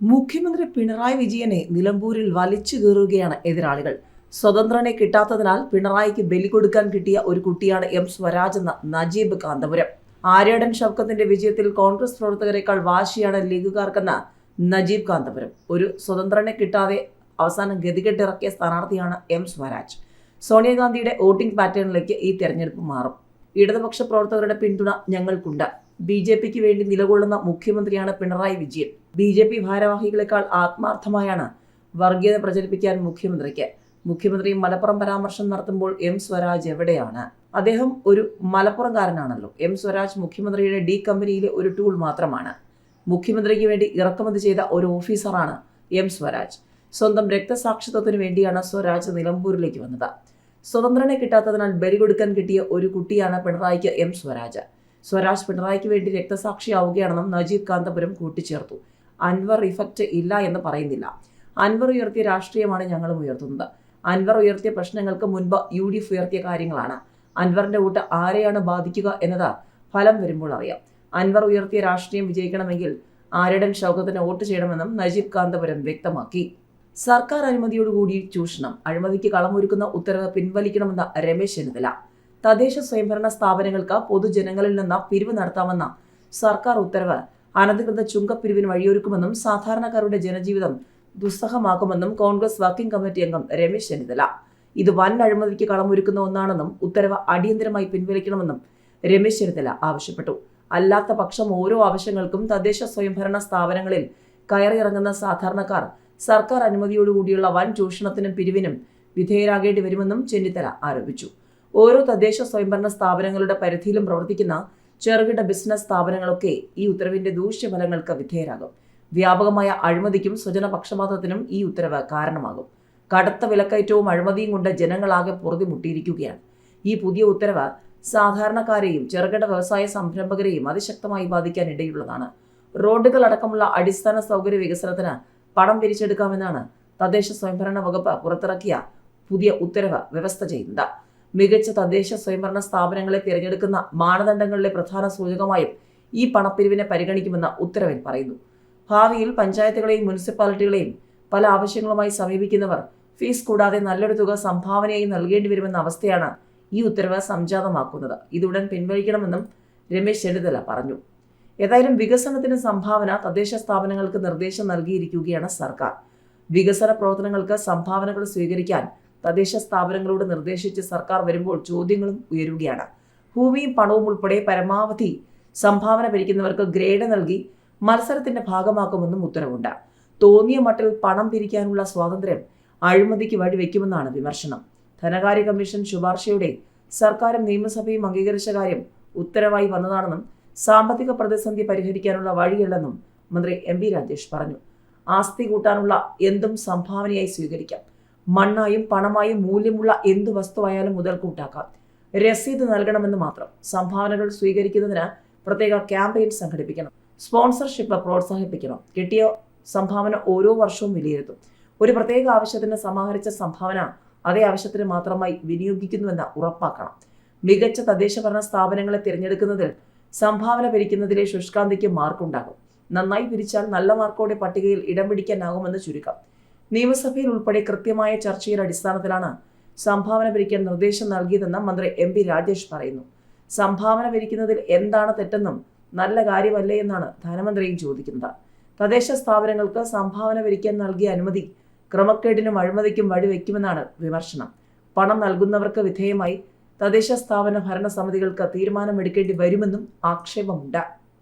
മുഖ്യമന്ത്രി പിണറായി വിജയനെ നിലമ്പൂരിൽ വലിച്ചു കീറുകയാണ് എതിരാളികൾ. സ്വതന്ത്രനെ കിട്ടാത്തതിനാൽ പിണറായിക്ക് ബലി കൊടുക്കാൻ കിട്ടിയ ഒരു കുട്ടിയാണ് എം സ്വരാജ് എന്ന നജീബ് കാന്തപുരം. ആര്യാടൻ ഷൗക്കത്തിന്റെ വിജയത്തിൽ കോൺഗ്രസ് പ്രവർത്തകരെക്കാൾ വാശിയാണ് ലീഗുകാർക്കെന്ന നജീബ് കാന്തപുരം. ഒരു സ്വതന്ത്രനെ കിട്ടാതെ അവസാനം ഗതികെട്ടിറക്കിയ സ്ഥാനാർത്ഥിയാണ് എം സ്വരാജ്. സോണിയാഗാന്ധിയുടെ വോട്ടിംഗ് പാറ്റേണിലേക്ക് ഈ തെരഞ്ഞെടുപ്പ് മാറും. ഇടതുപക്ഷ പ്രവർത്തകരുടെ പിന്തുണ ഞങ്ങൾക്കുണ്ട്. ബി ജെ പിക്ക് വേണ്ടി നിലകൊള്ളുന്ന മുഖ്യമന്ത്രിയാണ് Pinarayi Vijayan. B J P ഭാരവാഹികളെക്കാൾ ആത്മാർത്ഥമായാണ് വർഗീയത പ്രചരിപ്പിക്കാൻ മുഖ്യമന്ത്രിക്ക്. മുഖ്യമന്ത്രി മലപ്പുറം പരാമർശം നടത്തുമ്പോൾ എം സ്വരാജ് എവിടെയാണ്? അദ്ദേഹം ഒരു മലപ്പുറംകാരനാണല്ലോ. എം സ്വരാജ് മുഖ്യമന്ത്രിയുടെ ഡി കമ്പനിയിലെ ഒരു ടൂൾ മാത്രമാണ്. മുഖ്യമന്ത്രിക്ക് വേണ്ടി ഇറക്കുമതി ചെയ്ത ഒരു ഓഫീസറാണ് എം സ്വരാജ്. സ്വന്തം രക്തസാക്ഷിത്വത്തിന് വേണ്ടിയാണ് സ്വരാജ് നിലമ്പൂരിലേക്ക് വന്നത്. സ്വതന്ത്രനെ കിട്ടാത്തതിനാൽ ബലി കൊടുക്കാൻ കിട്ടിയ ഒരു കുട്ടിയാണ് പിണറായിക്ക് എം സ്വരാജ്. സ്വരാജ് പിണറായിക്ക് വേണ്ടി രക്തസാക്ഷിയാവുകയാണെന്നും നജീബ് കാന്തപുരം കൂട്ടിച്ചേർത്തു. അൻവർ ഇഫക്റ്റ് ഇല്ല എന്ന് പറയുന്നില്ല. അൻവർ ഉയർത്തിയ രാഷ്ട്രീയമാണ് ഞങ്ങൾ ഉയർത്തുന്നത്. അൻവർ ഉയർത്തിയ പ്രശ്നങ്ങൾക്ക് മുൻപ് യു ഡി എഫ് ഉയർത്തിയ കാര്യങ്ങളാണ്. അൻവറിന്റെ വോട്ട് ആരെയാണ് ബാധിക്കുക എന്നത് ഫലം വരുമ്പോൾ അറിയാം. അൻവർ ഉയർത്തിയ രാഷ്ട്രീയം വിജയിക്കണമെങ്കിൽ ആരുടൻ ശൗകത്തിന് വോട്ട് ചെയ്യണമെന്നും നജീബ് കാന്തപുരം വ്യക്തമാക്കി. സർക്കാർ അനുമതിയോടുകൂടി ചൂഷണം. അഴിമതിക്ക് കളമൊരുക്കുന്ന ഉത്തരവ് പിൻവലിക്കണമെന്ന രമേശ് ചെന്നിത്തല. തദ്ദേശ സ്വയംഭരണ സ്ഥാപനങ്ങൾക്ക് പൊതുജനങ്ങളിൽ നിന്ന് പിരിവ് നടത്താമെന്ന സർക്കാർ ഉത്തരവ് അനധികൃത ചുങ്കപ്പിരിവിന് വഴിയൊരുക്കുമെന്നും സാധാരണക്കാരുടെ ജനജീവിതം ദുസ്സഹമാക്കുമെന്നും കോൺഗ്രസ് വർക്കിംഗ് കമ്മിറ്റി അംഗം രമേശ് ചെന്നിത്തല. ഇത് വൻ അഴിമതിക്ക് കളമൊരുക്കുന്ന ഒന്നാണെന്നും ഉത്തരവ് അടിയന്തരമായി പിൻവലിക്കണമെന്നും രമേശ് ചെന്നിത്തല ആവശ്യപ്പെട്ടു. അല്ലാത്ത പക്ഷം ഓരോ ആവശ്യങ്ങൾക്കും തദ്ദേശ സ്വയംഭരണ സ്ഥാപനങ്ങളിൽ കയറിയിറങ്ങുന്ന സാധാരണക്കാർ സർക്കാർ അനുമതിയോടുകൂടിയുള്ള വൻ ചൂഷണത്തിനും പിരിവിനും വിധേയരാകേണ്ടി വരുമെന്നും ചെന്നിത്തല ആരോപിച്ചു. ഓരോ തദ്ദേശ സ്വയംഭരണ സ്ഥാപനങ്ങളുടെ പരിധിയിലും പ്രവർത്തിക്കുന്ന ചെറുകിട ബിസിനസ് സ്ഥാപനങ്ങളൊക്കെ ഈ ഉത്തരവിന്റെ ദൂഷ്യഫലങ്ങൾക്ക് വിധേയരാകും. വ്യാപകമായ അഴിമതിക്കും സ്വജനപക്ഷപാതത്തിനും ഈ ഉത്തരവ് കാരണമാകും. കടുത്ത വിലക്കയറ്റവും അഴിമതിയും കൊണ്ട് ജനങ്ങളാകെ പൊറുതിമുട്ടിയിരിക്കുകയാണ്. ഈ പുതിയ ഉത്തരവ് സാധാരണക്കാരെയും ചെറുകിട വ്യവസായ സംരംഭകരെയും അതിശക്തമായി ബാധിക്കാൻ ഇടയുള്ളതാണ് റോഡുകൾ അടക്കമുള്ള അടിസ്ഥാന സൗകര്യ വികസനത്തിന് പണം പിരിച്ചെടുക്കാമെന്നാണ് തദ്ദേശ സ്വയംഭരണ വകുപ്പ് പുറത്തിറക്കിയ പുതിയ ഉത്തരവ് വ്യവസ്ഥ ചെയ്യുന്നത്. മികച്ച തദ്ദേശ സ്വയംഭരണ സ്ഥാപനങ്ങളെ തിരഞ്ഞെടുക്കുന്ന മാനദണ്ഡങ്ങളിലെ പ്രധാന സൂചകമായും ഈ പണപ്പിരിവിനെ പരിഗണിക്കുമെന്ന് ഉത്തരവിൽ പറയുന്നു. ഭാവിയിൽ പഞ്ചായത്തുകളെയും മുനിസിപ്പാലിറ്റികളെയും പല ആവശ്യങ്ങളുമായി സമീപിക്കുന്നവർ ഫീസ് കൂടാതെ നല്ലൊരു തുക സംഭാവനയായി നൽകേണ്ടി വരുമെന്ന അവസ്ഥയാണ് ഈ ഉത്തരവ് സംജാതമാക്കുന്നത്. ഇതുടൻ പിൻവലിക്കണമെന്നും രമേശ് ചെന്നിത്തല പറഞ്ഞു. ഏതായാലും വികസനത്തിന് സംഭാവന തദ്ദേശ സ്ഥാപനങ്ങൾക്ക് നിർദ്ദേശം നൽകിയിരിക്കുകയാണ് സർക്കാർ. വികസന പ്രവർത്തനങ്ങൾക്ക് സംഭാവനകൾ സ്വീകരിക്കാൻ തദ്ദേശ സ്ഥാപനങ്ങളോട് നിർദ്ദേശിച്ച് സർക്കാർ വരുമ്പോൾ ചോദ്യങ്ങളും ഉയരുകയാണ്. ഭൂമിയും പണവും ഉൾപ്പെടെ പരമാവധി സംഭാവന പിരിക്കുന്നവർക്ക് ഗ്രേഡ് നൽകി മത്സരത്തിന്റെ ഭാഗമാക്കുമെന്നും ഉത്തരവുണ്ട്. തോന്നിയ മട്ടിൽ പണം പിരിക്കാനുള്ള സ്വാതന്ത്ര്യം അഴിമതിക്ക് വഴിവെക്കുമെന്നാണ് വിമർശനം. ധനകാര്യ കമ്മീഷൻ ശുപാർശയുടെ സർക്കാരും നിയമസഭയും അംഗീകരിച്ച കാര്യം ഉത്തരവായി വന്നതാണെന്നും സാമ്പത്തിക പ്രതിസന്ധി പരിഹരിക്കാനുള്ള വഴിയല്ലെന്നും മന്ത്രി എം രാജേഷ് പറഞ്ഞു. ആസ്തി കൂട്ടാനുള്ള എന്തും സംഭാവനയായി സ്വീകരിക്കാം. മണ്ണായും പണമായും മൂല്യമുള്ള എന്തു വസ്തുവായാലും മുതൽക്കൂട്ടാക്കാം രസീത് നൽകണമെന്ന് മാത്രം. സംഭാവനകൾ സ്വീകരിക്കുന്നതിന് പ്രത്യേക ക്യാമ്പയിൻ സംഘടിപ്പിക്കണം. സ്പോൺസർഷിപ്പ് പ്രോത്സാഹിപ്പിക്കണം. കിട്ടിയ സംഭാവന ഓരോ വർഷവും വിലയിരുത്തും. ഒരു പ്രത്യേക ആവശ്യത്തിന് സമാഹരിച്ച സംഭാവന അതേ ആവശ്യത്തിന് മാത്രമായി വിനിയോഗിക്കുന്നുവെന്ന് ഉറപ്പാക്കണം. മികച്ച തദ്ദേശ ഭരണ സ്ഥാപനങ്ങളെ തിരഞ്ഞെടുക്കുന്നതിൽ സംഭാവന പിരിക്കുന്നതിലെ ശുഷ്കാന്തിക്ക് മാർക്കുണ്ടാകും. നന്നായി പിരിച്ചാൽ നല്ല മാർക്കോടെ പട്ടികയിൽ ഇടം പിടിക്കാനാകുമെന്ന് ചുരുക്കം. നിയമസഭയിൽ ഉൾപ്പെടെ കൃത്യമായ ചർച്ചയുടെ അടിസ്ഥാനത്തിലാണ് സംഭാവന പിരിക്കാൻ നിർദ്ദേശം നൽകിയതെന്ന് മന്ത്രി എം പി രാജേഷ് പറയുന്നു. സംഭാവന പിരിക്കുന്നതിൽ എന്താണ് തെറ്റെന്നും നല്ല കാര്യമല്ലേ എന്നാണ് ധനമന്ത്രിയും ചോദിക്കുന്നത്. തദ്ദേശ സ്ഥാപനങ്ങൾക്ക് സംഭാവന പിരിക്കാൻ നൽകിയ അനുമതി ക്രമക്കേടിനും അഴിമതിക്കും വഴിവെക്കുമെന്നാണ് വിമർശനം. പണം നൽകുന്നവർക്ക് വിധേയമായി തദ്ദേശ സ്ഥാപന ഭരണസമിതികൾക്ക് തീരുമാനമെടുക്കേണ്ടി വരുമെന്നും ആക്ഷേപമുണ്ട്.